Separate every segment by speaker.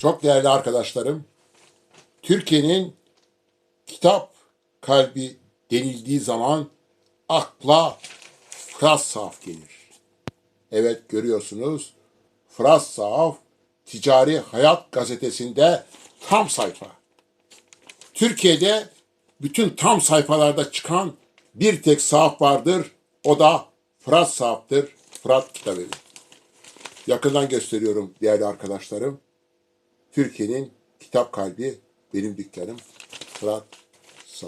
Speaker 1: Çok değerli arkadaşlarım, Türkiye'nin kitap kalbi denildiği zaman akla Fırat Sahaf gelir. Evet görüyorsunuz Fırat Sahaf Ticari Hayat gazetesinde tam sayfa. Türkiye'de bütün tam sayfalarda çıkan bir tek sahaf vardır. O da Fırat Sahaf'tır. Fırat Kitabevi. Yakından gösteriyorum değerli arkadaşlarım. Türkiye'nin kitap kalbi benim dükkanım Fırat Sağ.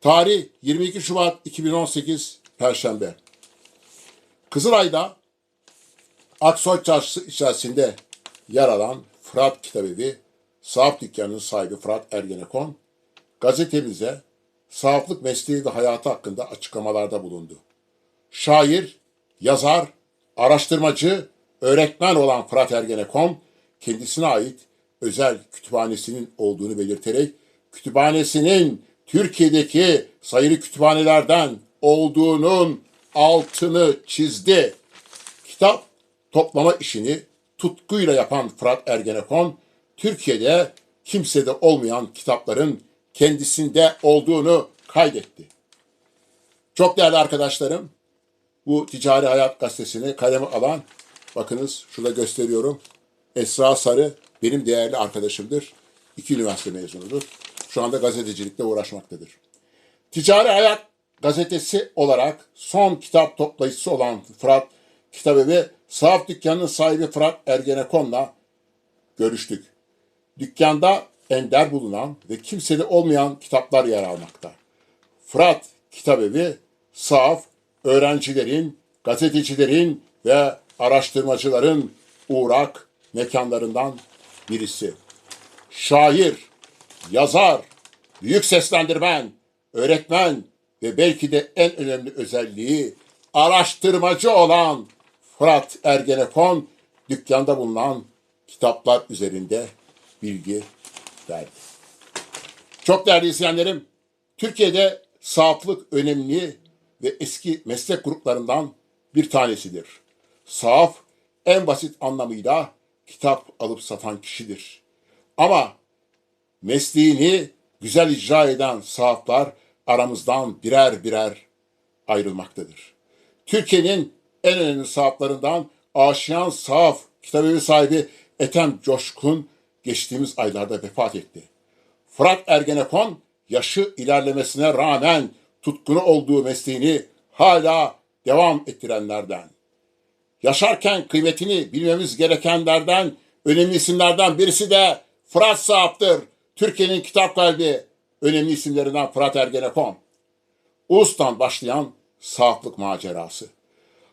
Speaker 1: Tarih 22 Şubat 2018 Perşembe. Kızılay'da Aksoy Çarşısı içerisinde yer alan Fırat Kitabevi sahaf dükkanının sahibi Fırat Ergenekon gazetemize sahaflık mesleği ve hayatı hakkında açıklamalarda bulundu. Şair, yazar, araştırmacı, öğretmen olan Fırat Ergenekon kendisine ait özel kütüphanesinin olduğunu belirterek kütüphanesinin Türkiye'deki sayılı kütüphanelerden olduğunun altını çizdi. Kitap toplama işini tutkuyla yapan Fırat Ergenekon, Türkiye'de kimsede olmayan kitapların kendisinde olduğunu kaydetti. Çok değerli arkadaşlarım, bu Ticari Hayat Gazetesi'ni kaleme alan, bakınız şurada gösteriyorum, Esra Sarı benim değerli arkadaşımdır. İki üniversite mezunudur. Şu anda gazetecilikle uğraşmaktadır. Ticari Hayat gazetesi olarak son kitap toplayıcısı olan Fırat Kitabevi sahaf dükkanının sahibi Fırat Ergenekon'la görüştük. Dükkanda ender bulunan ve kimsede olmayan kitaplar yer almakta. Fırat Kitabevi sahaf öğrencilerin, gazetecilerin ve araştırmacıların uğrak mekanlarından birisi. Şair, yazar, büyük seslendirmen, öğretmen ve belki de en önemli özelliği araştırmacı olan Fırat Ergenekon dükkanda bulunan kitaplar üzerinde bilgi verdi. Çok değerli izleyenlerim, Türkiye'de sahaflık önemli ve eski meslek gruplarından bir tanesidir. Sahaf en basit anlamıyla kitap alıp satan kişidir. Ama mesleğini güzel icra eden sahaflar aramızdan birer birer ayrılmaktadır. Türkiye'nin en önemli sahaflarından Aşiyan Sahaf kitabevi sahibi Ethem Coşkun geçtiğimiz aylarda vefat etti. Fırat Ergenekon yaşı ilerlemesine rağmen tutkunu olduğu mesleğini hala devam ettirenlerden. Yaşarken kıymetini bilmemiz gerekenlerden, önemli isimlerden birisi de Fırat Sahap'tır. Türkiye'nin kitap kalbi önemli isimlerinden Fırat Ergenekon. Ulus'tan başlayan sahaplık macerası.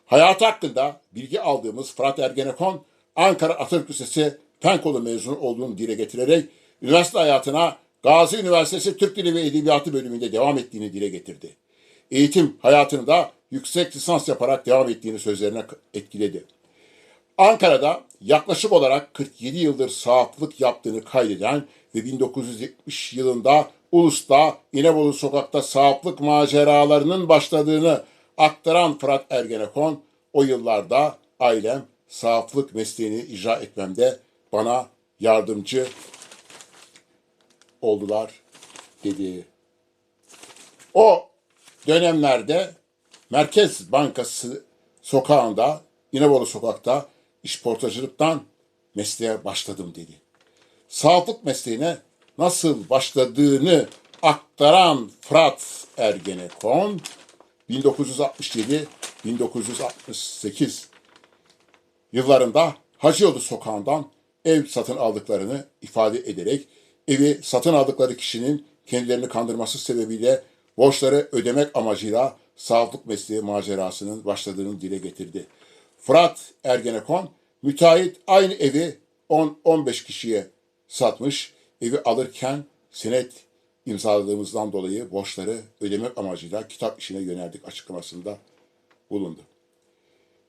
Speaker 1: Hayat hakkında bilgi aldığımız Fırat Ergenekon, Ankara Atatürk Lisesi Fen Kolu mezunu olduğunu dile getirerek üniversite hayatına Gazi Üniversitesi Türk Dili ve Edebiyatı bölümünde devam ettiğini dile getirdi. Eğitim hayatını da yüksek lisans yaparak devam ettiğini sözlerine etkiledi. Ankara'da yaklaşık olarak 47 yıldır sahaflık yaptığını kaydeden ve 1970 yılında Ulus'ta İnebolu Sokak'ta sahaflık maceralarının başladığını aktaran Fırat Ergenekon, o yıllarda ailem sahaflık mesleğini icra etmemde bana yardımcı oldular dedi. O dönemlerde Merkez Bankası sokağında, İnebolu sokakta işportacılıktan mesleğe başladım dedi. Sağlık mesleğine nasıl başladığını aktaran Fırat Ergenekon 1967-1968 yıllarında Hacıyolu sokağından ev satın aldıklarını ifade ederek evi satın aldıkları kişinin kendilerini kandırması sebebiyle borçları ödemek amacıyla sağlık mesleği macerasının başladığını dile getirdi. Fırat Ergenekon müteahhit aynı evi 10-15 kişiye satmış. Evi alırken senet imzaladığımızdan dolayı borçları ödemek amacıyla kitap işine yöneldik açıklamasında bulundu.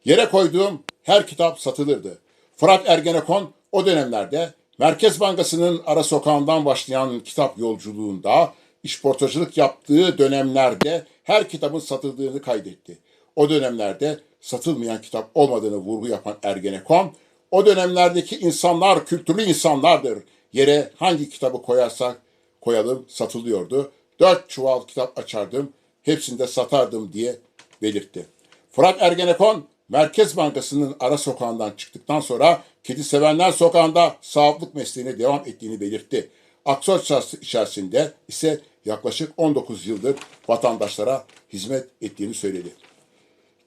Speaker 1: Yere koyduğum her kitap satılırdı. Fırat Ergenekon o dönemlerde Merkez Bankası'nın ara sokağından başlayan kitap yolculuğunda işportacılık yaptığı dönemlerde her kitabın satıldığını kaydetti. O dönemlerde satılmayan kitap olmadığını vurgu yapan Ergenekon, O dönemlerdeki insanlar kültürlü insanlardır. Yere hangi kitabı koyarsak koyalım satılıyordu. Dört çuval kitap açardım, hepsinde satardım diye belirtti. Fırat Ergenekon, Merkez Bankası'nın ara sokağından çıktıktan sonra Kedi Sevenler Sokağı'nda sağlıklık mesleğine devam ettiğini belirtti. Aksoy içerisinde ise yaklaşık 19 yıldır vatandaşlara hizmet ettiğini söyledi.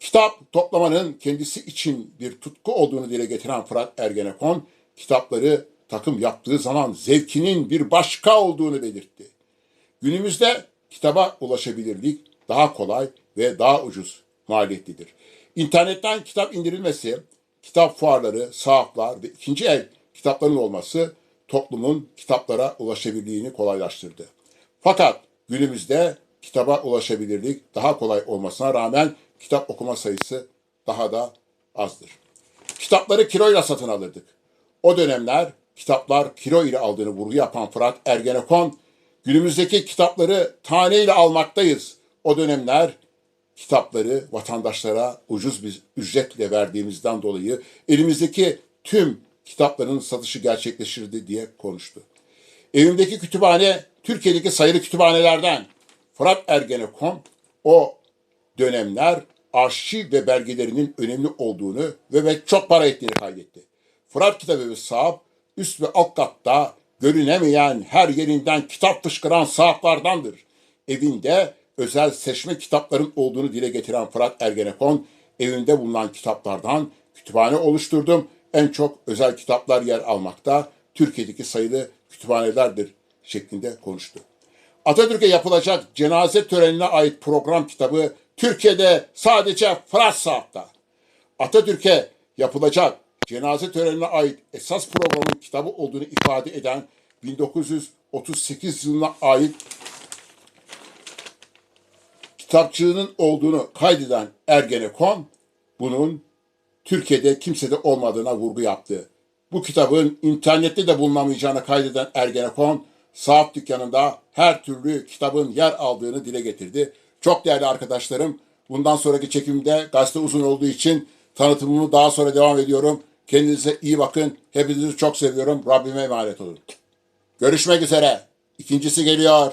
Speaker 1: Kitap toplamanın kendisi için bir tutku olduğunu dile getiren Fırat Ergenekon, kitapları takım yaptığı zaman zevkinin bir başka olduğunu belirtti. Günümüzde kitaba ulaşabilirlik daha kolay ve daha ucuz maliyetlidir. İnternetten kitap indirilmesi, kitap fuarları, sahaflar ve ikinci el kitapların olması toplumun kitaplara ulaşabilirliğini kolaylaştırdı. Fakat günümüzde kitaba ulaşabilirlik daha kolay olmasına rağmen kitap okuma sayısı daha da azdır. Kitapları kiloyla satın alırdık. O dönemler kitaplar kilo ile aldığını vurgu yapan Fırat Ergenekon, günümüzdeki kitapları taneyle almaktayız. O dönemler kitapları vatandaşlara ucuz bir ücretle verdiğimizden dolayı elimizdeki tüm kitapların satışı gerçekleşirdi diye konuştu. Evimdeki kütüphane Türkiye'deki sayılı kütüphanelerden. Fırat Ergenekon o dönemler arşiv ve belgelerinin önemli olduğunu ve, ve çok para ettiğini kaydetti. Fırat kitabı ve sahap üst ve alt katta görünemeyen her yerinden kitap fışkıran sahaplardandır. Evinde özel seçme kitapların olduğunu dile getiren Fırat Ergenekon, evinde bulunan kitaplardan kütüphane oluşturdum. En çok özel kitaplar yer almakta. Türkiye'deki sayılı kütüphanelerdir şeklinde konuştu. Atatürk'e yapılacak cenaze törenine ait program kitabı Türkiye'de sadece Fırat Saat'ta. Atatürk'e yapılacak cenaze törenine ait esas programın kitabı olduğunu ifade eden 1938 yılına ait kitapçığının olduğunu kaydeden Ergenekon bunun Türkiye'de kimsede olmadığına vurgu yaptı. Bu kitabın internette de bulunamayacağını kaydeden Ergenekon, saat dükkanında her türlü kitabın yer aldığını dile getirdi. Çok değerli arkadaşlarım, bundan sonraki çekimde gazete uzun olduğu için tanıtımımı daha sonra devam ediyorum. Kendinize iyi bakın. Hepinizi çok seviyorum. Rabbime emanet olun. Görüşmek üzere. İkincisi geliyor.